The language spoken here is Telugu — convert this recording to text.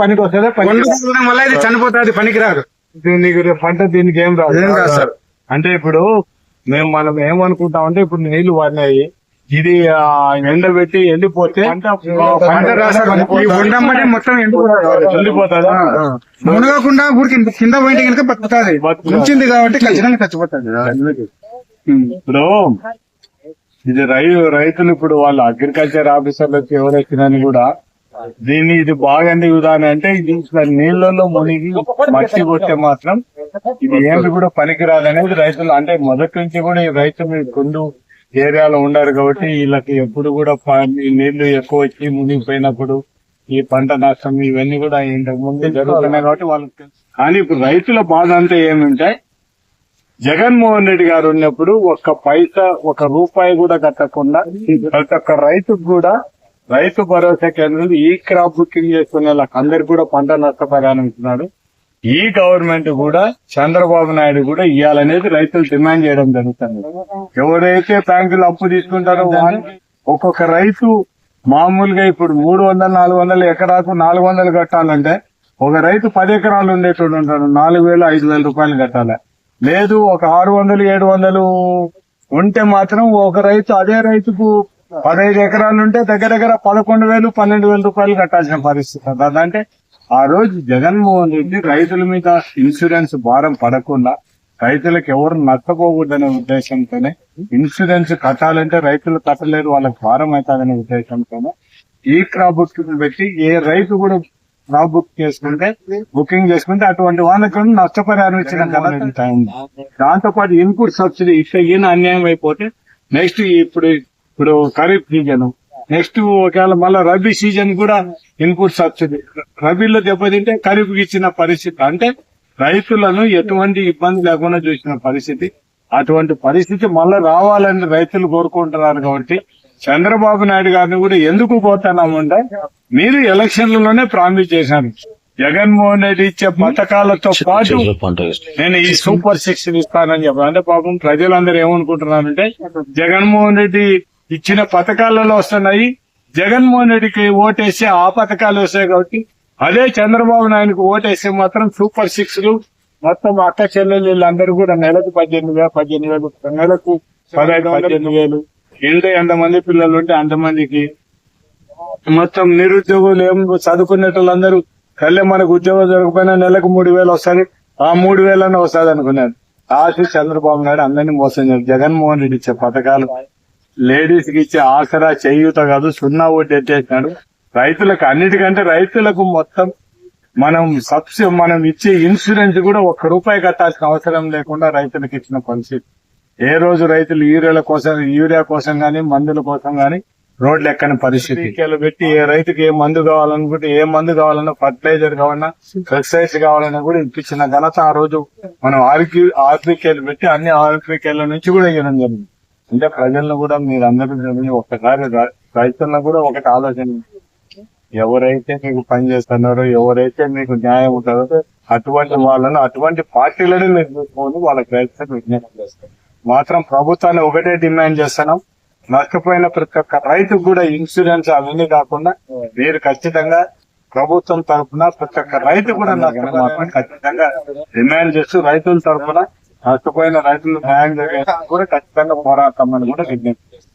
పనికి వస్తుందా? పనికి వల్ల ఇది చనిపోతుంది పనికిరాదు దీనికి పంట దీనికి ఏం రాదు. రాదు. అంటే ఇప్పుడు మేము మనం ఏమనుకుంటాం అంటే ఇప్పుడు నీళ్ళు పడినాయి ఇది ఎండబెట్టి ఎండిపోతే రాదు. ఉండమ్మటే మొత్తం ఎండిపోతుంది. మునగకుండా ఊరికి కింద పోయింటే కనుక బతుకుతుంది. ఉంచింది కాబట్టి ఖచ్చితంగా చచ్చిపోతుంది. ఇప్పుడు ఇది రై రైతులు ఇప్పుడు వాళ్ళు అగ్రికల్చర్ ఆఫీసర్లకు ఎవరైనా కూడా దీన్ని ఇది బాగండి ఉదాహరణ అంటే ఇది నీళ్ళలో మునిగి మట్టి కొట్టే మాత్రం ఇది ఏమి కూడా పనికిరాదు అనేది రైతులు అంటే మొదటి నుంచి కూడా ఈ రైతులు ఈ గుండు ఏరియాలో ఉండరు కాబట్టి వీళ్ళకి ఎప్పుడు కూడా నీళ్ళు ఎక్కువ వచ్చి మునిగిపోయినప్పుడు ఈ పంట నష్టం ఇవన్నీ కూడా ఇంతకు ముందు జరుగుతున్నాయి కాబట్టి వాళ్ళకి తెలుసు. కానీ ఇప్పుడు రైతుల బాధ అంతా ఏమింటే జగన్మోహన్ రెడ్డి గారు ఉన్నప్పుడు ఒక్క పైసా ఒక రూపాయి కూడా కట్టకుండా ప్రతి ఒక్క రైతుకు కూడా రైతు భరోసా కేంద్రాలు ఈ క్రాప్ బుకింగ్ చేసుకున్న వాళ్ళకి అందరికి కూడా పంట నష్టపరిహారం ఇస్తున్నాడు. ఈ గవర్నమెంట్ కూడా చంద్రబాబు నాయుడు కూడా ఇవ్వాలనేది రైతులు డిమాండ్ చేయడం జరుగుతుంది. ఎవరైతే బ్యాంకులు అప్పు తీసుకుంటారో ఒక్కొక్క రైతు మామూలుగా ఇప్పుడు మూడు వందలు నాలుగు వందలు ఎకరాకు నాలుగు వందలు కట్టాలంటే ఒక రైతు పది ఎకరాలు ఉండేటోడు ఉంటాడు నాలుగు వేలు ఐదు వేల రూపాయలు కట్టాలి. లేదు ఒక ఆరు వందలు ఏడు వందలు ఉంటే మాత్రం ఒక రైతు అదే రైతుకు పదహైదు ఎకరాలు ఉంటే దగ్గర దగ్గర పదకొండు వేలు పన్నెండు వేల రూపాయలు కట్టాల్సిన పరిస్థితి. అదంటే ఆ రోజు జగన్మోహన్ రెడ్డి రైతుల మీద ఇన్సూరెన్స్ భారం పడకుండా రైతులకు ఎవరు నష్టపోకూడదనే ఉద్దేశంతోనే ఇన్సూరెన్స్ కట్టాలంటే రైతులు కట్టలేరు వాళ్ళకి భారం అవుతుందనే ఉద్దేశంతోనే ఈ క్రాప్ బుకింగ్ పెట్టి ఏ రైతు కూడా క్రాప్ బుక్ చేసుకుంటే బుకింగ్ చేసుకుంటే అటువంటి వాళ్ళకి నష్టపరిహారం ఇచ్చిన. దాంతో పాటు ఇన్పుట్ సబ్సిడీ ఇస్తే ఈయన అన్యాయం అయిపోతే నెక్స్ట్ ఇప్పుడు ఇప్పుడు ఖరీఫ్ సీజన్. నెక్స్ట్ ఒకవేళ మళ్ళీ రబీ సీజన్ కూడా ఇన్పుట్ సబ్సిడీ రబీలో దెబ్బతింటే ఖరీఫ్ ఇచ్చిన పరిస్థితి. అంటే రైతులను ఎటువంటి ఇబ్బంది లేకుండా చూసిన పరిస్థితి. అటువంటి పరిస్థితి మళ్ళీ రావాలని రైతులు కోరుకుంటున్నారు కాబట్టి చంద్రబాబు నాయుడు గారిని కూడా ఎందుకు పోతున్నామంటే మీరు ఎలక్షన్లలోనే ప్రామిస్ చేశారు. జగన్మోహన్ రెడ్డి ఇచ్చే పథకాలతో పాటు నేను ఈ సూపర్ సిక్స్ ఇస్తానని చెప్పాను. అంటే పాపం ప్రజలందరూ ఏమనుకుంటున్నారంటే జగన్మోహన్ రెడ్డి ఇచ్చిన పథకాలలో వస్తున్నాయి. జగన్మోహన్ రెడ్డికి ఓటేసి ఆ పథకాలు వస్తాయి కాబట్టి అదే చంద్రబాబు నాయుడుకి ఓటేస్తే మాత్రం సూపర్ సిక్స్లు మొత్తం అక్క చెల్లెలు వీళ్ళందరూ కూడా నెలకు పద్దెనిమిది వేలు పద్దెనిమిది వేలు నెలకు పదహైదు పద్దెనిమిది వేలు. ఎంత ఎంతమంది పిల్లలు ఉంటే అంతమందికి మొత్తం నిరుద్యోగులు ఏం చదువుకునేటోళ్ళందరూ కళ్ళే మనకు ఉద్యోగం దొరకపోయినా నెలకు మూడు వేలు వస్తుంది. ఆ మూడు వేలన్నా వస్తుంది అనుకున్నాను ఆశ చంద్రబాబు నాయుడు అందరినీ మోసం చేశారు జగన్మోహన్ రెడ్డి ఇచ్చే పథకాలు లేడీస్కి ఇచ్చే ఆసరా చేయూత కాదు సున్నా ఓటు ఎట్టేసినాడు రైతులకు అన్నిటికంటే రైతులకు మొత్తం మనం సబ్సి మనం ఇచ్చే ఇన్సూరెన్స్ కూడా ఒక్క రూపాయి కట్టాల్సిన అవసరం లేకుండా రైతులకు ఇచ్చిన పరిస్థితి ఏ రోజు రైతులు యూరియాల కోసం యూరియా కోసం కానీ మందుల కోసం కానీ రోడ్లు ఎక్కని పరిస్థితి. పెట్టి ఏ రైతుకి ఏ మందు కావాలనుకుంటే ఏ మందు కావాలన్నా ఫర్టిలైజర్ కావాలన్నా పెస్టిసైడ్స్ కావాలన్నా కూడా ఇప్పించిన ఘనత ఆ రోజు మనం ఆర్కి ఆర్పికేలు పెట్టి అన్ని ఆర్పికేల నుంచి కూడా ఇవ్వడం జరిగింది. అంటే ప్రజలను కూడా మీరు అందరూ ఒకసారి ఒక్కసారి రైతులను కూడా ఒకటి ఆలోచన. ఎవరైతే మీకు పని చేస్తున్నారో ఎవరైతే మీకు న్యాయం ఉంటారో అటువంటి వాళ్ళను అటువంటి పార్టీలను మీరు చూసుకొని వాళ్ళకి రైతులకు విజ్ఞానం చేస్తారు. మాత్రం ప్రభుత్వాన్ని ఒకటే డిమాండ్ చేస్తున్నాం. నష్టపోయిన ప్రతి ఒక్క రైతుకు కూడా ఇన్సూరెన్స్ అవన్నీ కాకుండా మీరు ఖచ్చితంగా ప్రభుత్వం తరఫున ప్రతి ఒక్క రైతు కూడా నష్టపోయిన ఖచ్చితంగా డిమాండ్ చేస్తూ రైతుల తరఫున నష్టపోయిన రైతులు న్యాయం జరిగేందుకు కూడా ఖచ్చితంగా పోరాడతామని కూడా విజ్ఞప్తి చేస్తాం